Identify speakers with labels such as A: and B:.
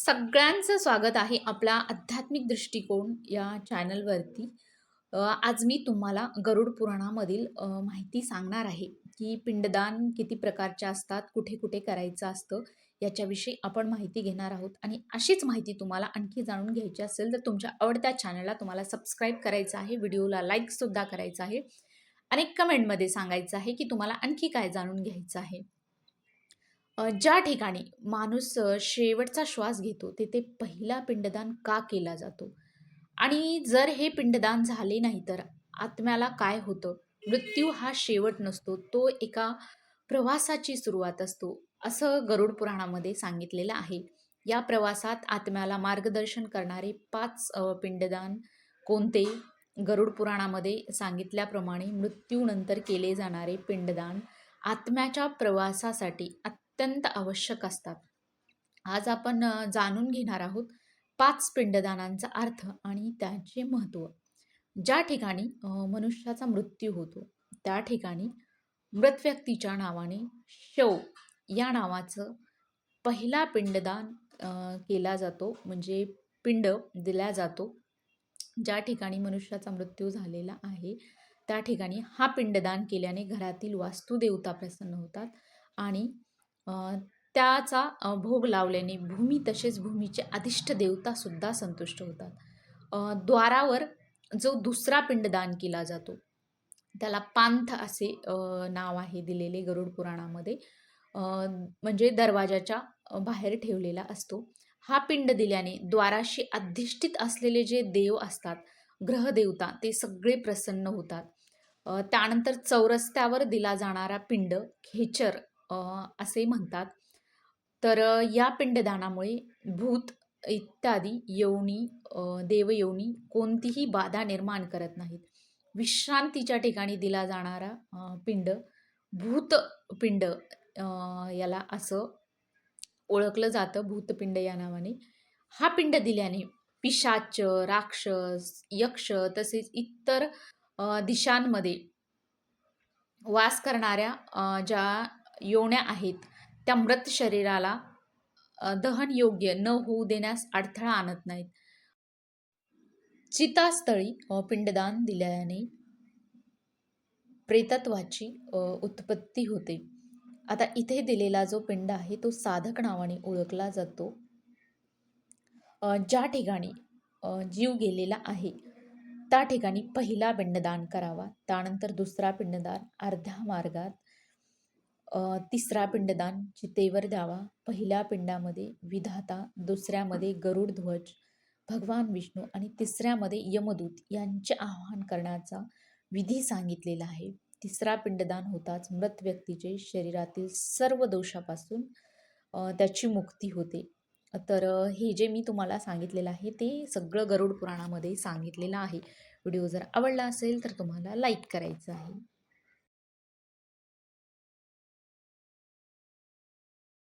A: सगळ्यांचं स्वागत आहे आपला आध्यात्मिक दृष्टिकोन या चॅनलवरती. आज मी तुम्हाला गरुड पुराणामधील माहिती सांगणार आहे की पिंडदान किती प्रकारचे असतात कुठे कुठे करायचं असतं याच्याविषयी आपण माहिती घेणार आहोत. आणि अशीच माहिती तुम्हाला आणखी जाणून घ्यायची असेल तर तुमच्या आवडत्या चॅनलला तुम्हाला सबस्क्राईब करायचं आहे व्हिडिओला लाईकसुद्धा करायचं आहे. आणि कमेंटमध्ये सांगायचं आहे की तुम्हाला आणखी काय जाणून घ्यायचं आहे. ज्या ठिकाणी माणूस शेवटचा श्वास घेतो तिथे पहिला पिंडदान का केला जातो? आणि जर हे पिंडदान झाले नाही तर आत्म्याला काय होतं? मृत्यू हा शेवट नसतो तो एका प्रवासाची सुरुवात असतो असं गरुड पुराणामध्ये सांगितलेलं आहे. या प्रवासात आत्म्याला मार्गदर्शन करणारे पाच पिंडदान कोणते? गरुड पुराणामध्ये सांगितल्याप्रमाणे मृत्यूनंतर केले जाणारे पिंडदान आत्म्याच्या प्रवासासाठी अत्यंत आवश्यक असतात. आज आपण जाणून घेणार आहोत पाच पिंडदानांचा अर्थ आणि त्याचे महत्त्व. ज्या ठिकाणी मनुष्याचा मृत्यू होतो त्या ठिकाणी मृत व्यक्तीच्या नावाने शव या नावाचं पहिला पिंडदान केला जातो म्हणजे पिंड दिला जातो. ज्या ठिकाणी मनुष्याचा मृत्यू झालेला आहे त्या ठिकाणी हा पिंडदान केल्याने घरातील वास्तुदेवता प्रसन्न होतात आणि त्याचा भोग लावल्याने भूमी तसेच भूमीचे अधिष्ठ देवतासुद्धा संतुष्ट होतात. द्वारावर जो दुसरा पिंडदान केला जातो त्याला पांथ असे नाव आहे दिलेले गरुड पुराणामध्ये. म्हणजे दरवाजाच्या बाहेर ठेवलेला असतो. हा पिंड दिल्याने द्वाराशी अधिष्ठित असलेले जे देव असतात ग्रहदेवता ते सगळे प्रसन्न होतात. त्यानंतर चौरस्त्यावर दिला जाणारा पिंड खेचर असे म्हणतात. तर या पिंडदानामुळे भूत इत्यादी यवनी देवयवनी कोणतीही बाधा निर्माण करत नाहीत. विश्रांतीच्या ठिकाणी दिला जाणारा पिंड भूतपिंड पिंड याला असं ओळखलं जातं भूतपिंड या नावाने. हा पिंड दिल्याने पिशाच राक्षस यक्ष तसेच इतर दिशांमध्ये वास करणाऱ्या ज्या योन्या आहेत. त्या मृत शरीराला दहन योग्य न होऊ देण्यास अडथळा आणत नाहीत. चितास्थळी पिंडदान दिल्याने प्रेतत्वाची उत्पत्ती होते. आता इथे दिलेला जो पिंड आहे तो साधक नावाने ओळखला जातो. ज्या ठिकाणी जीव गेलेला आहे त्या ठिकाणी पहिला पिंडदान करावा त्यानंतर दुसरा पिंडदान अर्ध्या मार्गात तिसरा पिंडदान चितेवर द्यावा पहिल्या पिंडामध्ये विधाता दुसऱ्यामध्ये गरुड ध्वज भगवान विष्णू आणि तिसऱ्यामध्ये यमदूत यांचे आवाहन करण्याचा विधी सांगितलेला आहे. तिसरा पिंडदान होताच मृत व्यक्तीचे शरीरातील सर्व दोषापासून त्याची मुक्ती होते. तर हे जे मी तुम्हाला सांगितलेलं आहे ते सगळं गरुड पुराणामध्ये सांगितलेलं आहे. व्हिडिओ जर आवडला असेल तर तुम्हाला लाईक करायचं आहे.